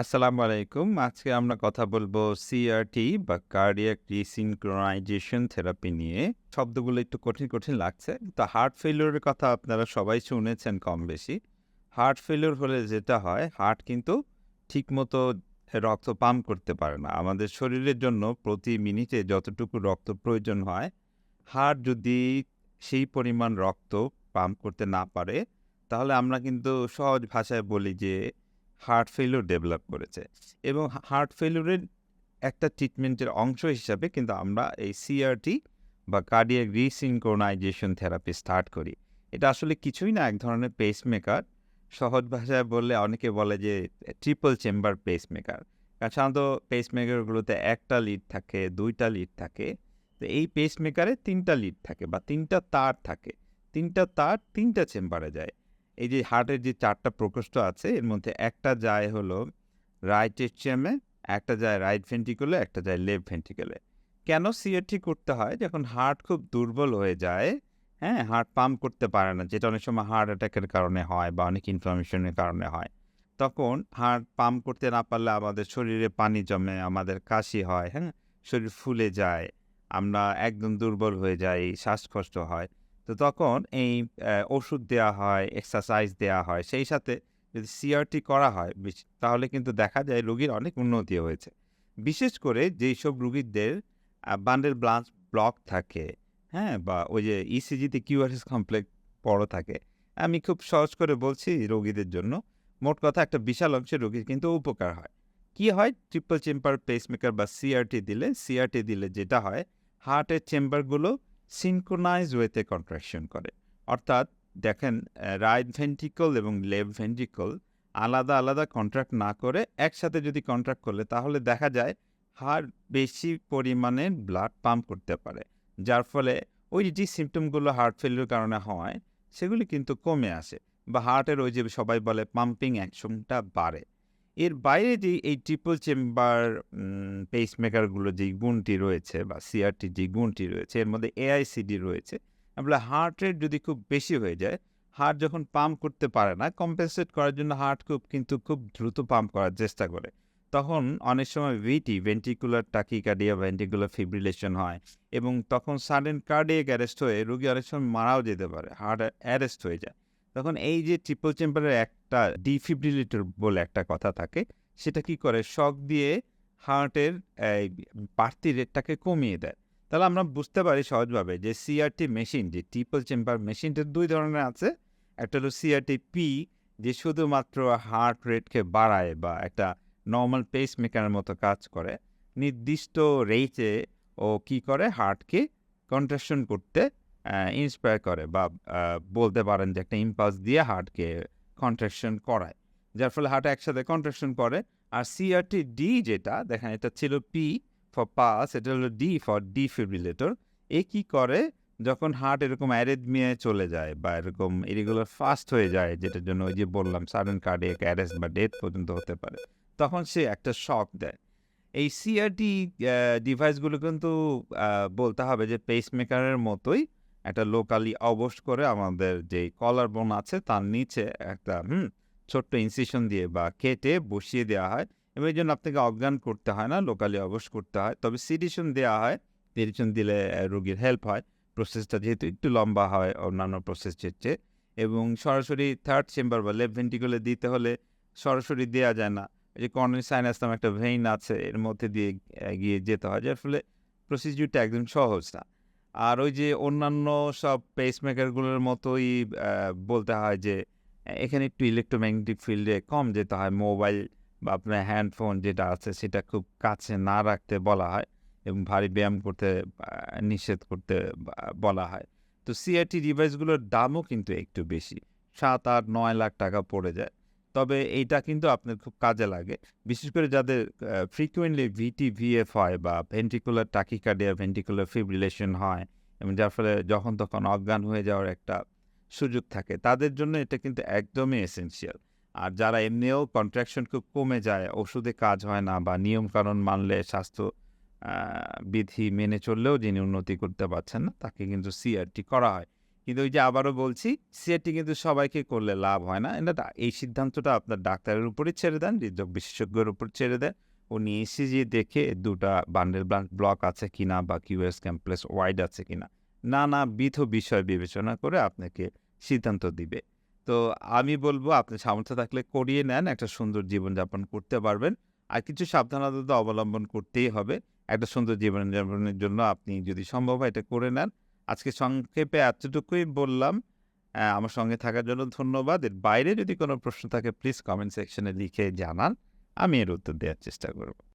আসসালামু আলাইকুম। আজকে আমরা কথা বলব সিআরটি বা কার্ডিয়াক রিসিনক্রোনাইজেশন থেরাপি নিয়ে। শব্দগুলো একটু কঠিন, কঠিন লাগছে। তো হার্ট ফেইলিউর এর কথা আপনারা সবাই শুনেছেন কম বেশি হার্ট ফেইলিউর হলে যেটা হয়, হার্ট কিন্তু ঠিকমতো রক্ত পাম্প করতে পারে না। আমাদের শরীরের জন্য প্রতি মিনিটে যতটুকু রক্ত প্রয়োজন হয়, হার্ট যদি সেই পরিমাণ রক্ত পাম্প করতে না পারে, তাহলে আমরা কিন্তু সহজ ভাষায় বলি যে হার্ট ফেইলিউর ডেভেলপ করেছে। এবং হার্ট ফেইলিউরের একটা ট্রিটমেন্টের অংশ হিসাবে কিন্তু আমরা এই সিআরটি বা কার্ডিয়াক রিসিনক্রোনাইজেশন থেরাপি স্টার্ট করি। এটা আসলে কিছুই না এক ধরনের পেসমেকার। সহজ ভাষায় বললে অনেকে বলে যে ট্রিপল চেম্বার পেসমেকার। আর সাধারণত পেসমেকারগুলোতে ১ টা লিড থাকে, দুইটা লিড থাকে। তো এই পেসমেকারে ৩ টা লিড থাকে বা তিনটা তার থাকে। ৩ টা তার তিনটা চেম্বারে যায়। এই যে হার্টের যে চারটা প্রকোষ্ঠ আছে এর মধ্যে একটা যায় হলো রাইট এট্রিয়ামে, একটা যায় রাইট ভেন্ট্রিকলে, একটা যায় লেফট ভেন্ট্রিকলে। কেন সিআরটি করতে হয়? যখন হার্ট খুব দুর্বল হয়ে যায়, হ্যাঁ? হার্ট পাম্প করতে পারে না। যেটা অনেক সময় হার্ট অ্যাটাকের কারণে হয় বা অনেক ইনফ্লামেশন এর কারণে হয়। তখন হার্ট পাম্প করতে না পারলে আমাদের শরীরে পানি জমে, আমাদের কাশি হয়, হ্যাঁ? শরীর ফুলে যায়। আমরা একদম দুর্বল হয়ে যাই, শ্বাসকষ্ট হয়। তো তখন এই ওষুধ দেয়া হয়, এক্সারসাইজ দেয়া হয়। সেই সাথে যদি সিআরটি করা হয় তাহলে কিন্তু দেখা যায় রোগীর অনেক উন্নতি হয়েছে। বিশেষ করে যেইসব রোগীদের আ বান্ডেল ব্লাঞ্চ ব্লক থাকে, হ্যাঁ? বা ওই যে ইসিজিতে কিউআরএস কমপ্লেক্স বড় থাকে। আমি খুব সহজ করে বলছি রোগীদের জন্য। মোট কথা একটা বিশাল অংশের রোগীর কিন্তু উপকার হয়। কি হয়? ট্রিপল চেম্বার পেসমেকার বা সিআরটি দিলে সিআরটি দিলে যেটা হয়, হার্টের চেম্বারগুলো সিনক্রোনাইজ ওয়েতে কন্ট্রাকশন করে। অর্থাৎ দেখেন রাইট ভেন্ট্রিকল এবং লেফট ভেন্ট্রিকল আলাদা, আলাদা কন্ট্রাক্ট না করে একসাথে যদি কন্ট্রাক্ট করলে তাহলে দেখা যায় হার্ট বেশি পরিমাণে ব্লাড পাম্প করতে পারে। যার ফলে ওই যে সিম্পটমগুলো হার্ট ফেইলিউর কারণে হয়, সেগুলি কিন্তু কমে আসে। বা হার্টের ওই যে সবাই বলে পাম্পিং অ্যাকশনটা বাড়ে। এর বাইরে যে এই ট্রিপল চেম্বার পেসমেকারগুলো যেই গুণটি রয়েছে বা সিআরটির যে গুণটি রয়েছে এর মধ্যে এআইসিডি রয়েছে। আমরা হার্ট রেট যদি খুব বেশি হয়ে যায়, হার্ট যখন পাম্প করতে পারে না, কম্পেনসেট করার জন্য হার্ট খুব কিন্তু খুব দ্রুত পাম্প করার চেষ্টা করে। তখন অনেক সময় VT ventricular tachycardia, ventricular fibrillation হয় এবং তখন সাডেন কার্ডিয়াক অ্যারেস্ট হয়ে রোগী অনেক সময় মারাও যেতে পারে। হার্ট অ্যারেস্ট হয়ে যায়। তখন এই যে ট্রিপল চেম্বারের একটা ডিফিব্রিলেটর বলে একটা কথা থাকে, সেটা কি করে? শক দিয়ে হার্টের বাড়তি রেটটাকে কমিয়ে দেয়। তাহলে আমরা বুঝতে পারি সহজভাবে যে সিআরটি মেশিন যে ট্রিপল চেম্বার মেশিনটা দুই ধরনের আছে। একটা হলো সিআরটি পি যে শুধুমাত্র হার্ট রেটকে বাড়ায় বা একটা নর্মাল পেস মেকারের মতো কাজ করে। নির্দিষ্ট রেটে ও কি করে? হার্টকে কন্ট্রাকশন করতে ইন্সপায়ার করে বা বলতে পারেন যে একটা ইম্পালস দিয়ে হার্টকে কন্ট্রাকশন করায়। যার ফলে হার্ট একসাথে কন্ট্রাকশন করে। আর সিআরটি ডি যেটা দেখেন এটা ছিল পি ফর পালস, এটা হলো ডি ফর ডিফিব্রিলেটর। এ কি করে? যখন হার্ট এরকম অ্যারিথমিয়ায় চলে যায় বা এরকম ইরেগুলার ফাস্ট হয়ে যায়, যেটার জন্য ওই যে বললাম সাডেন কার্ডিয়াক অ্যারেস্ট বা ডেথ পর্যন্ত হতে পারে। তখন সে একটা শক দেয়। এই সিআরটি ডিভাইসগুলো কিন্তু বলতে হবে যে পেসমেকারের মতোই একটা লোকালি অবশ করে আমাদের যে কলার বোন আছে তার নিচে একটা হুম? ছোট্ট ইনসিশন দিয়ে বা কেটে বসিয়ে দেওয়া হয় এবং এই জন্য আপনাকে অজ্ঞান করতে হয় না, লোকালি অবশ করতে হয়। তবে সিডেশন দেওয়া হয়। সিডেশন দিলে রোগীর হেল্প হয়। প্রসেসটা যেহেতু একটু লম্বা হয় অন্যান্য প্রসেসের চেয়ে এবং সরাসরি থার্ড চেম্বার বা লেফট ভেন্ট্রিকলে দিতে হলে সরাসরি দেওয়া যায় না। যে কর্নিয়াল সাইনাস নামে একটা ভেইন আছে এর মধ্যে দিয়ে গিয়ে যেতে হয়। যার ফলে প্রসিডিউরটা একদম সহজ না। আর ওই যে অন্যান্য সব পেসমেকারগুলোর মতোই বলতে হয় যে এখানে একটু ইলেক্ট্রোম্যাগনেটিক ফিল্ডে কম যেতে হয়। মোবাইল বা আপনার হ্যান্ডফোন যেটা আছে সেটা খুব কাছে না রাখতে বলা হয় এবং ভারী ব্যায়াম করতে নিষেধ করতে বলা হয়। তো সিআরটি ডিভাইসগুলোর দামও কিন্তু একটু বেশি। ৭, ৮, ৯ লাখ টাকা পড়ে যায়। তবে এইটা কিন্তু আপনার খুব কাজে লাগে। বিশেষ করে যাদের ফ্রিকোয়েন্টলি ভিটি, ভিএফ হয় বা ভেন্ট্রিকুলার টাকিকার্ডিয়া, ভেন্ট্রিকুলার ফিব্রিলেশন হয় এবং যার ফলে যখন তখন অজ্ঞান হয়ে যাওয়ার একটা সুযোগ থাকে। তাদের জন্য এটা কিন্তু একদমই এসেনশিয়াল। আর যারা এমনিও কন্ট্রাকশন খুব কমে যায়, ওষুধে কাজ হয় না বা নিয়মকানুন মানলে স্বাস্থ্য বিধি মেনে চললেও যিনি উন্নতি করতে পারছেন না, তাকে কিন্তু সিআরটি করা হয়। কিন্তু ওই যে আবারও বলছি, সিআরটি কিন্তু সবাইকে করলে লাভ হয় না। এটা এই সিদ্ধান্তটা আপনার ডাক্তারের উপরে ছেড়ে দেন হৃদরোগ বিশেষজ্ঞের উপর ছেড়ে দেন। উনি ইসিজি দেখে দুটা বান্ডেল ব্লক আছে কিনা বা কিউএস ক্যাম্পলেস ওয়াইড আছে কিনা, নানাবিধ বিষয় বিবেচনা করে আপনাকে সিদ্ধান্ত দিবে। তো আমি বলব, আপনি সামর্থ্য থাকলে করিয়ে নেন, একটা সুন্দর জীবনযাপন করতে পারবেন। আর কিছু সাবধানতা অবলম্বন করতেই হবে। একটা সুন্দর জীবনযাপনের জন্য আপনি যদি সম্ভব হয় এটা করে নেন। আজকে সংক্ষেপে এতটুকুই বললাম। আমার সঙ্গে থাকার জন্য ধন্যবাদ। এর বাইরে যদি কোনো প্রশ্ন থাকে প্লিজ কমেন্ট সেকশনে লিখে জানান। আমি এর উত্তর দেওয়ার চেষ্টা করব।